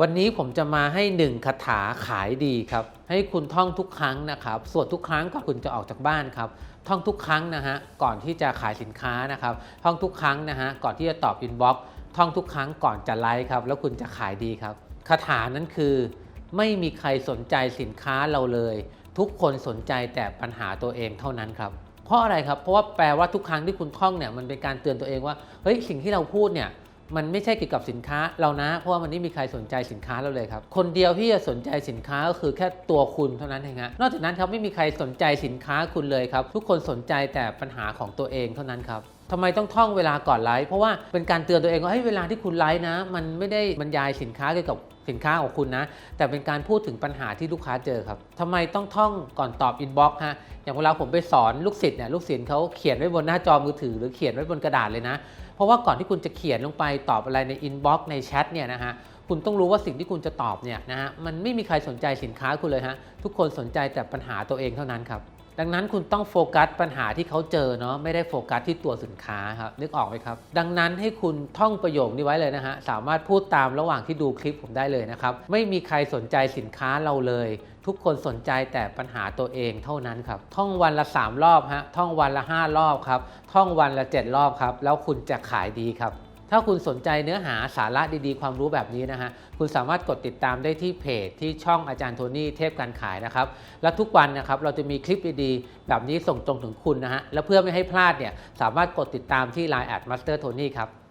วันนี้ผมจะมาให้หนึ่งคาถาขายดีครับ ให้คุณท่องทุกครั้งนะครับสวดทุกครั้งก่อนคุณจะออกจากบ้านครับ ท่องทุกครั้งนะฮะก่อนที่จะขายสินค้านะครับ ท่องทุกครั้งนะฮะก่อนที่จะตอบอินบ็อกซ์ท่องทุกครั้งก่อนจะไลฟ์ครับ แล้วคุณจะขายดีครับคาถานั้นคือ ไม่มีใครสนใจสินค้าเราเลย ทุกคนสนใจแต่ปัญหาตัวเองเท่านั้นครับเพราะอะไรครับเพราะว่าแปลว่าทุกครั้งที่คุณท่องเนี่ยมันเป็นการเตือนตัวเองว่าเฮ้ยสิ่งที่เราพูดเนี่ย มันไม่ใช่เกี่ยวกับสินค้าเรานะ เพราะว่ามันไม่มีใครสนใจสินค้าเราเลยครับ คนเดียวที่จะสนใจสินค้าก็คือแค่ตัวคุณเท่านั้นเองฮะนอกจากนั้นครับไม่มีใครสนใจสินค้าคุณเลยครับ ทุกคนสนใจแต่ปัญหาของตัวเองเท่านั้นครับ ทำไมต้องท่องเวลาก่อนไลฟ์เพราะว่าเป็นการเตือนตัวเองว่าเฮ้ยเวลาที่คุณไลฟ์นะ มันไม่ได้บรรยายสินค้าเกี่ยวกับสินค้าของคุณนะ แต่เป็นการพูดถึงปัญหาที่ลูกค้าเจอครับทำไมต้องท่องก่อนตอบอินบ็อกซ์ฮะอย่างเวลาผมไปสอนลูกศิษย์เนี่ยลูกศิษย์เขาเขียนไว้บนหน้าจอมือถือ หรือเขียนไว้บนกระดาษเลยนะ เพราะว่าก่อนที่คุณจะเขียนลงไปตอบอะไรในอินบ็อกซ์ในแชทเนี่ยนะฮะคุณต้องรู้ว่าสิ่งที่คุณจะตอบเนี่ยนะฮะมันไม่มีใครสนใจสินค้าคุณเลยฮะทุกคนสนใจแต่ปัญหาตัวเองเท่านั้นครับ ดังนั้นคุณต้องโฟกัสปัญหาที่เขาเจอเนาะไม่ได้โฟกัสที่ตัวสินค้าครับนึกออกไหมครับ ดังนั้นให้คุณท่องประโยคนี้ไว้เลยนะฮะสามารถพูดตามระหว่างที่ดูคลิปผมได้เลยนะครับไม่มีใครสนใจสินค้าเราเลย ทุกคนสนใจแต่ปัญหาตัวเองเท่านั้นครับท่องวันละ 3 รอบฮะท่องวันละ 5 รอบครับท่องวันละ 7 รอบครับแล้วคุณจะขายดีครับ ถ้าคุณสนใจเนื้อหาสาระดีๆ ความรู้แบบนี้นะฮะ คุณสามารถกดติดตามได้ที่เพจที่ช่องอาจารย์โทนี่เทพการขายนะครับ และทุกวันนะครับเราจะมีคลิปดีๆ แบบนี้ส่งตรงถึงคุณนะฮะ และเพื่อไม่ให้พลาดเนี่ยสามารถกดติดตามที่ Line แอดมาสเตอร์โทนี่ครับ